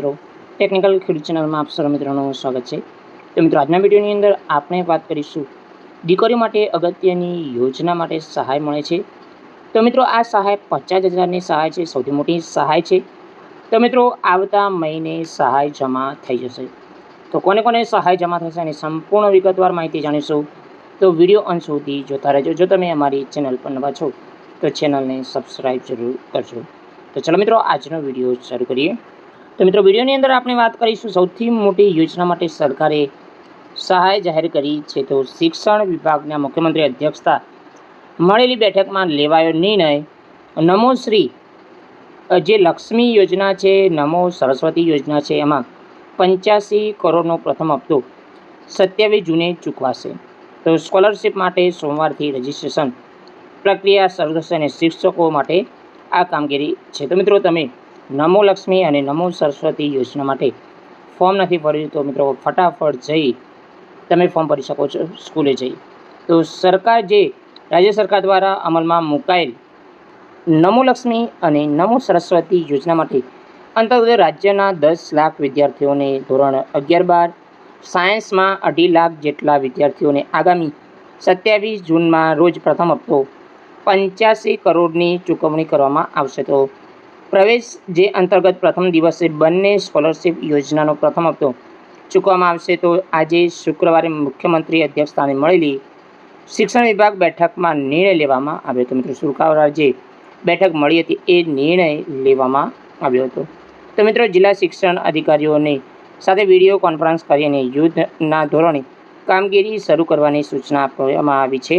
મિત્રો ટેકનિકલ ખેડૂત ચેનલમાં આપ સર્વ મિત્રોનું સ્વાગત છે. તો મિત્રો, આજના વિડીયોની અંદર આપણે વાત કરીશું દીકરીઓ માટે અગત્યની યોજના માટે સહાય મળે છે. તો મિત્રો, આ સહાય પચાસ હજારની સહાય છે, સૌથી મોટી સહાય છે. તો મિત્રો, આવતા મહિને સહાય જમા થઈ જશે. તો કોને કોને સહાય જમા થશે એની સંપૂર્ણ વિગતવાર માહિતી જાણીશું. તો વીડિયો અંત સુધી જોતા રહેજો. જો તમે અમારી ચેનલ પર નવા છો, તો ચેનલને સબસ્ક્રાઈબ જરૂર કરજો. તો ચલો મિત્રો, આજનો વીડિયો શરૂ કરીએ. તો મિત્રો, વિડીયોની અંદર આપણે વાત કરીશું સૌથી મોટી યોજના માટે સરકારે સહાય જાહેર કરી છે તો શિક્ષણ વિભાગના મુખ્યમંત્રી અધ્યક્ષતા મળેલી બેઠકમાં લેવાયો નિર્ણય. નમો શ્રી, જે લક્ષ્મી યોજના છે, નમો સરસ્વતી યોજના છે, એમાં પંચ્યાસી કરોડનો પ્રથમ હપ્તો સત્યાવીસ જૂને ચૂકવાશે. તો સ્કોલરશિપ માટે સોમવારથી રજિસ્ટ્રેશન પ્રક્રિયા શરૂ થશે અને શિક્ષકો માટે આ કામગીરી છે. તો મિત્રો, તમે નમો લક્ષ્મી અને નમો સરસ્વતી યોજના માટે ફોર્મ નથી ભર્યું તો મિત્રો ફટાફટ જઈ તમે ફોર્મ ભરી શકો છો સ્કૂલે જઈ. તો સરકાર જે રાજ્ય સરકાર દ્વારા અમલમાં મુકાયેલ નમો લક્ષ્મી અને નમો સરસ્વતી યોજના માટે અંતર્ગત રાજ્યના દસ લાખ વિદ્યાર્થીઓને ધોરણ અગિયાર બાર, સાયન્સમાં અઢી લાખ જેટલા વિદ્યાર્થીઓને આગામી સત્યાવીસ જૂનમાં રોજ પ્રથમ હપ્તો પંચ્યાસી કરોડની ચૂકવણી કરવામાં આવશે. તો પ્રવેશ જે અંતર્ગત પ્રથમ દિવસે બંને સ્કોલરશિપ યોજનાનો પ્રથમ હપ્તો ચૂકવવામાં આવશે, તો આજે શુક્રવારે મુખ્યમંત્રી અધ્યક્ષસ્થાને મળેલી શિક્ષણ વિભાગ બેઠકમાં નિર્ણય લેવામાં આવ્યો હતો. મિત્રો શુક્રવારે જે બેઠક મળી હતી, એ નિર્ણય લેવામાં આવ્યો હતો. તો મિત્રો, જિલ્લા શિક્ષણ અધિકારીઓને સાથે વીડિયો કોન્ફરન્સ કરીને યુદ્ધના ધોરણે કામગીરી શરૂ કરવાની સૂચના આપવામાં આવી છે.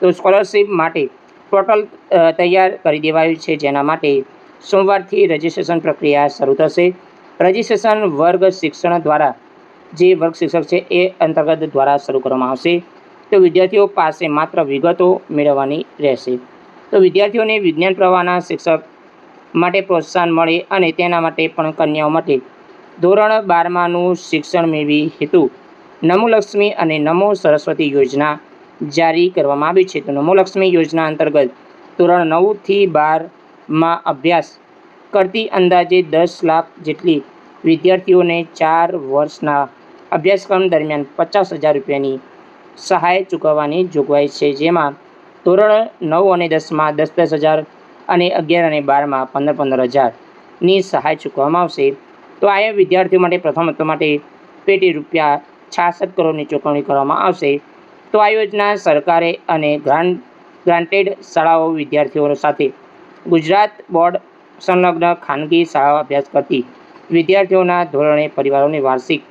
તો સ્કોલરશિપ માટે ટોટલ તૈયાર કરી દેવાયું છે. જેના માટે સોમવારથી રજિસ્ટ્રેશન પ્રક્રિયા શરૂ થશે. રજિસ્ટ્રેશન વર્ગ શિક્ષણ દ્વારા, જે વર્ગ શિક્ષક છે, એ અંતર્ગત દ્વારા શરૂ કરવામાં આવશે. તો વિદ્યાર્થીઓ પાસે માત્ર વિગતો મેળવવાની રહેશે. તો વિદ્યાર્થીઓને વિજ્ઞાન પ્રવાહના શિક્ષક માટે પ્રોત્સાહન મળે અને તેના માટે પણ કન્યાઓ માટે. ધોરણ બારમાનું શિક્ષણ મેળવી હેતુ નમોલક્ષ્મી અને નમો સરસ્વતી યોજના જારી કરવામાં આવી છે. તો નમોલક્ષ્મી યોજના અંતર્ગત ધોરણ નવથી બારમાં અભ્યાસ કરતી અંદાજે દસ લાખ જેટલી વિદ્યાર્થીઓને ચાર વર્ષના અભ્યાસક્રમ દરમિયાન પચાસ હજાર રૂપિયાની સહાય ચૂકવવાની જોગવાઈ છે. જેમાં ધોરણ નવ અને દસમાં દસ દસ હજાર અને અગિયાર અને બારમાં પંદર પંદર હજારની સહાય ચૂકવવામાં આવશે. તો આ વિદ્યાર્થીઓ માટે પ્રથમ હપ્તા માટે પેટી રૂપિયા છાસઠ કરોડની ચૂકવણી કરવામાં આવશે. તો આ યોજના સરકારે અને ગ્રાન્ટ ગ્રાન્ટેડ શાળાઓ વિદ્યાર્થીઓ સાથે ગુજરાત બોર્ડ સંલગ્ન ખાનગી શાળાઓ અભ્યાસ કરતી વિદ્યાર્થીઓના ધોરણે પરિવારોની વાર્ષિક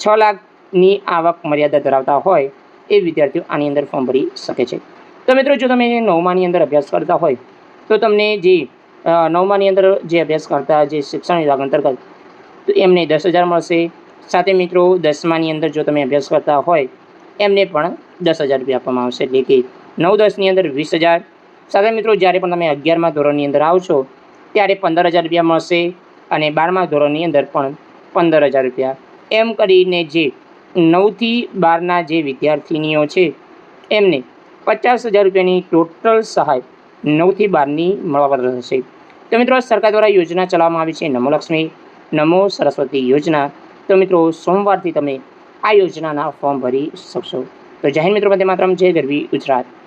છ લાખની આવક મર્યાદા ધરાવતા હોય એ વિદ્યાર્થીઓ આની અંદર ફોર્મ ભરી શકે છે. તો મિત્રો, જો તમે નવમાની અંદર અભ્યાસ કરતા હોય, તો તમને જે નવમાની અંદર જે અભ્યાસ કરતા જે શિક્ષણ વિભાગ અંતર્ગત, તો એમને દસ હજાર મળશે. સાથે મિત્રો, દસમાની અંદર જો તમે અભ્યાસ કરતા હોય, એમને પણ દસ હજાર રૂપિયા આપવામાં આવશે. એટલે કે નવ દસની અંદર વીસ હજાર સાથે મિત્રો, જ્યારે પણ તમે અગિયારમા ધોરણની અંદર આવશો ત્યારે પંદર હજાર રૂપિયા મળશે અને બારમા ધોરણની અંદર પણ પંદર હજાર રૂપિયા. એમ કરીને જે નવથી બારના જે વિદ્યાર્થિનીઓ છે, એમને પચાસ હજાર રૂપિયાની ટોટલ સહાય નવથી બારની મળવા રહેશે. તો મિત્રો સરકાર દ્વારા યોજના ચલાવવામાં આવી છે, નમો લક્ષ્મી, નમો સરસ્વતી યોજના. તો મિત્રો, સોમવારથી તમે આ યોજનાના ફોર્મ ભરી શકશો. તો જાહેર મિત્રો માટે માત્ર જય ગરવી ગુજરાત.